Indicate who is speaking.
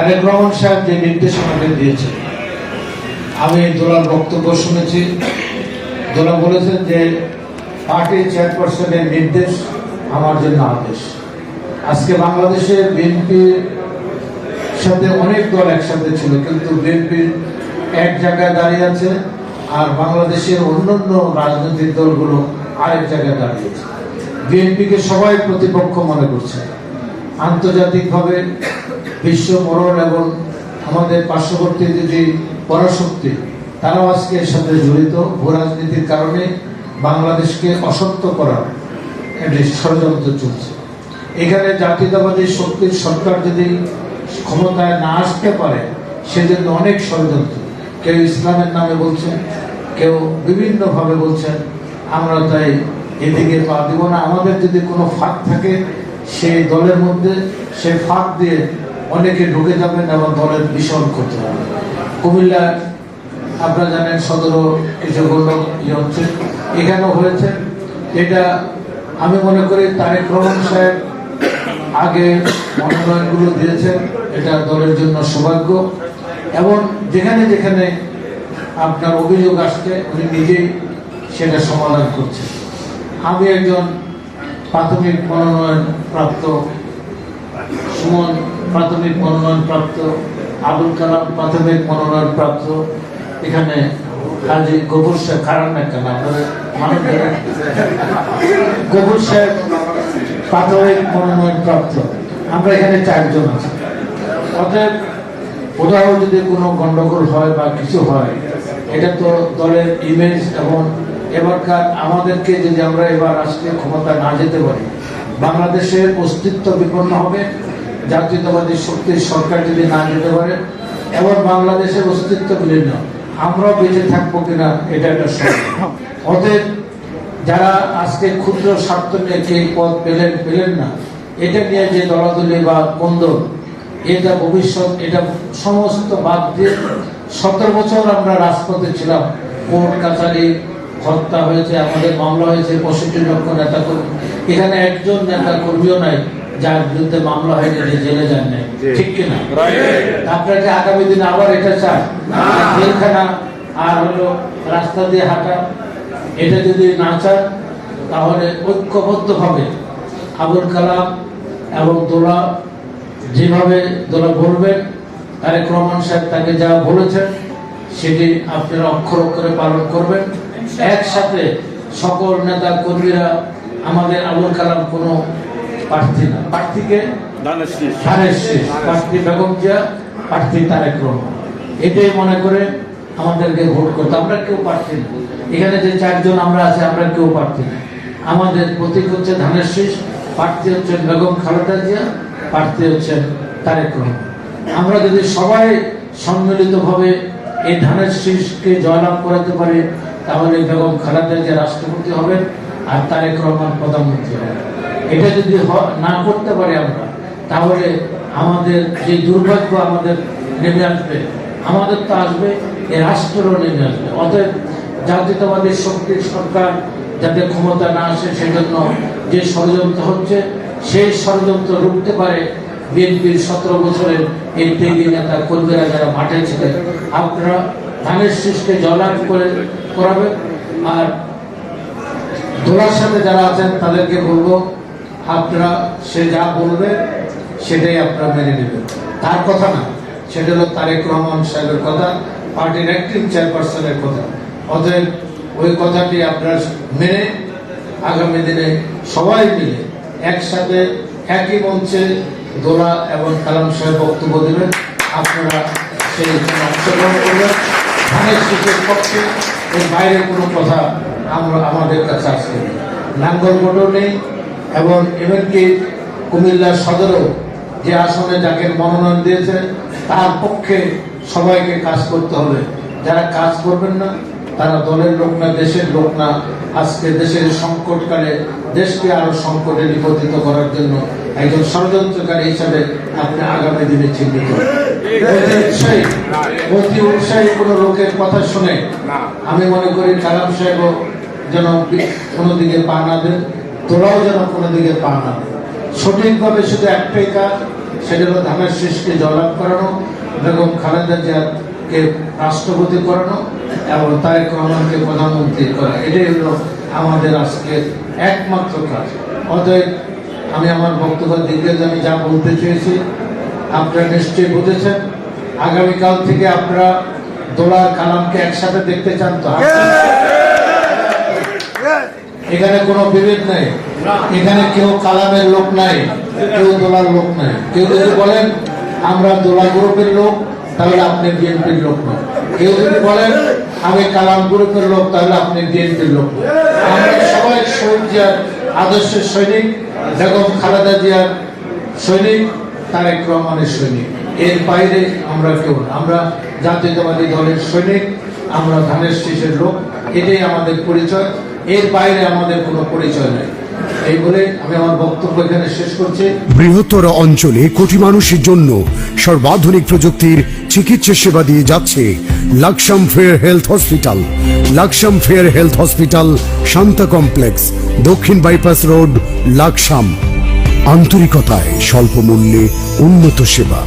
Speaker 1: তারেক রহমান সাহেব যে নির্দেশনাটা দিয়েছেন, আমি দোলার বক্তব্য শুনেছি। দোলা বলেছেন যে, পার্টি চেয়ারপারসনের নির্দেশ আমার জন্য আদেশ। আজকে বাংলাদেশে বিএনপির সাথে অনেক দল একসাথে ছিল, কিন্তু বিএনপি এক জায়গায় দাঁড়িয়ে আছে আর বাংলাদেশের অন্যান্য রাজনৈতিক দলগুলো আরেক জায়গায় দাঁড়িয়েছে বিএনপিকে সবাই প্রতিপক্ষ মনে করছে। আন্তর্জাতিকভাবে বিশ্ব মরণ এবং আমাদের পার্শ্ববর্তী যদি পরাশক্তি, তারাও আজকে এর সাথে জড়িত ভূ রাজনীতির কারণে বাংলাদেশকে অসত্য করার একটি ষড়যন্ত্র চলছে। এখানে জাতীয়তাবাদী শক্তির সরকার যদি ক্ষমতায় না আসতে পারে, সেজন্য অনেক ষড়যন্ত্র। কেউ ইসলামের নামে বলছেন, কেউ বিভিন্নভাবে বলছেন, আমরা তাই এদিকে পা দিব না। আমাদের যদি কোনো ফাঁক থাকে, সেই দলের মধ্যে সে ফাঁক দিয়ে অনেকে ঢুকে যাবেন এবং দলের বিশাল করতে হবে কুমিল্লা, আপনারা জানেন সদর কিছু গণ্ড ইয়ে হচ্ছে, এখানেও হয়েছে। এটা আমি মনে করি তারেক রহমান সাহেব আগে মনোনয়নগুলো দিয়েছেন, এটা দলের জন্য সৌভাগ্য। এবং যেখানে যেখানে আপনার অভিযোগ আসছে, উনি নিজেই সেটা সমাধান করছেন। আমি একজন প্রাথমিক মনোনয়ন প্রাপ্ত সুমন প্রাথমিক মনোনয়ন প্রাপ্ত আবুল কালাম প্রাথমিক মনোনয়ন প্রাপ্ত এখানে কাজী গোবর সাহেব খারাপ না কেন আপনাদের গোবর সাহেব প্রাথমিক মনোনয়ন প্রাপ্ত আমরা এখানে চারজন আছি। অতএব কোথাও যদি কোনো গন্ডগোল হয় বা কিছু হয়, এটা তো দলের ইমেজ এবং এবারকার আমাদেরকে যদি আমরা এবার রাষ্ট্রীয় ক্ষমতা না যেতে পারি বাংলাদেশের অস্তিত্ব বিপন্ন হবে। জাতীয়তাবাদী শক্তির সরকার যদি না যেতে পারে এবং বাংলাদেশের অস্তিত্ব বিলীন। আমরাও বেঁচে থাকব কিনা, এটা একটা অতএব যারা আজকে ক্ষুদ্র স্বার্থ নিয়ে কে পদ পেলেন পেলেন না, এটা নিয়ে যে দলাদলি বা কন্দল, এটা ভবিষ্যৎ, এটা সমস্ত বাদ দিয়ে সতেরো বছর আমরা রাজপথে ছিলাম। কোর্ট কাছারি হত্যা হয়েছে, আমাদের মামলা হয়েছে, পঁয়ষট্টি লক্ষ নেতা এখানে একজন নেতা কর্মীও নাই যার বিরুদ্ধে মামলা হয়নি যে জেলে যান নাই। ঠিক কিনা? আপনারা কি আগামী দিনে আবার এটা চান জেলখানা আর হলো রাস্তা দিয়ে হাঁটা। এটা যদি না চান তাহলে ঐক্যবদ্ধভাবে আবুল কালাম এবং দোলা যেভাবে দোলা বলবেন তারেক রহমান সাহেব তাকে যা বলেছেন সেটি আপনারা অক্ষর অক্ষরে পালন করবেন। একসাথে সকল নেতা কর্মীরা আমাদের আবুল কালাম কোনো প্রার্থী না। প্রার্থীকে ধানের শেষ। প্রার্থী বেগম জিয়া প্রার্থী তারেক রহমান। এটাই মনে করে আমাদেরকে ভোট করতে। আমরা কেউ প্রার্থী না। এখানে যে চারজন আমরা আছি আমরা কেউ প্রার্থী না। আমাদের প্রতীক হচ্ছে ধানের শীষ প্রার্থী হচ্ছেন বেগম খালেদা জিয়া প্রার্থী হচ্ছেন তারেক রহমান। আমরা যদি সবাই সম্মিলিতভাবে এই ধানের শীষকে জয়লাভ করাতে পারি তাহলে বেগম খালেদা জিয়া রাষ্ট্রপতি হবেন। আর তারেক রহমান প্রধানমন্ত্রী। এটা যদি না করতে পারি আমরা, তাহলে আমাদের যে দুর্ভাগ্য আমাদের নেমে আসবে, আমাদের তো আসবে, এ রাষ্ট্রেরও নেমে আসবে। অতএব জাতীয়তাবাদী শক্তির সরকার যাতে ক্ষমতা না আসে, সেজন্য যে ষড়যন্ত্র হচ্ছে, সেই ষড়যন্ত্র রুখতে পারে বিএনপির সতেরো বছরের এই ত্যাগী নেতা কর্মীরা যারা মাঠে ছিলেন। আপনারা ধানের শীষকে জয়লাভ করে করাবেন, আর দোলার সাথে যারা আছেন, তাদেরকে বলব, আপনারা সে যা বলবে, সেটাই আপনারা মেনে নেবেন। তার কথা না, সেটা হলো তারেক রহমান সাহেবের কথা, পার্টির অ্যাক্টিভ চেয়ারপারসনের কথা। অতএব ওই কথাটি আপনারা মেনে আগামী দিনে সবাই মিলে একসাথে একই মঞ্চে দোলা এবং কালাম সাহেব বক্তব্য দেবেন। আপনারা সেই অংশগ্রহণ করবেন। ধানের শীতের পক্ষে এর বাইরে কোনো কথা আমরা আমাদের কাছে আসবে না। নাঙ্গলকোটও এবং এমনকি কুমিল্লার সদরও যে আসনে যাকে মনোনয়ন দিয়েছে তার পক্ষে সবাইকে কাজ করতে হবে যারা কাজ করবেন না তারা দলের লোক না দেশের লোক না আজকে দেশের সংকটকালে দেশকে আরও সংকটে নিপতিত করার জন্য একজন ষড়যন্ত্রকারী হিসাবে আপনি আগামী দিনে চিহ্নিত। অতি উৎসাহী অতি উৎসাহী কোনো লোকের কথা শুনে আমি মনে করি কালাম সাহেবও যেন কোনো দিকে পা না দেন তোরাও যেন কোনো দিকে পা না দেন সঠিকভাবে শুধু একটাই কাজ, সেটা হলো ধানের শীষকে জয়লাভ করানো, বেগম খালেদা জিয়াকে রাষ্ট্রপতি করানো এবং তারেক রহমানকে প্রধানমন্ত্রী করা। এটাই হলো আমাদের আজকে একমাত্র কাজ। অতএব আমি আমার বক্তব্য দিকে আমি যা বলতে চেয়েছি, আপনারা নিশ্চয়ই বুঝেছেন। আগামীকাল থেকে আপনারা দোলার কালামকে একসাথে দেখতে চান তো? এখানে কোনো বিভেদ নেই। এখানে কেউ কালামের লোক নাই কেউ দোলার লোক নাই। কেউ যদি বলেন আমরা দোলা গ্রুপের লোক তাহলে আপনি বিএনপির লোক নয় কেউ যদি বলেন আমি কালাম গ্রুপের লোক তাহলে আপনি বিএনপির লোক। আমরা সবাই শহীদ জিয়ার আদর্শের সৈনিক বেগম খালেদা জিয়ার সৈনিক তারেক রহমানের সৈনিক। এর বাইরে আমরা কেউ না। আমরা জাতীয়তাবাদী দলের সৈনিক আমরা ধানের শীষের লোক এটাই আমাদের পরিচয়। এর বাইরে আমাদের কোনো পরিচয় নেই। এই বলে আমি আমার বক্তব্য এখানে শেষ করছি।
Speaker 2: বৃহত্তর অঞ্চলে কোটি মানুষের জন্য সর্বাধুনিক প্রযুক্তির চিকিৎসা সেবা দিয়ে যাচ্ছে Laksam fair health hospital. Laksam fair health hospital Shanta complex, দক্ষিণ বাইপাস রোড, লাকসাম। আন্তরিকতায় স্বল্প মূল্যে উন্নত সেবা।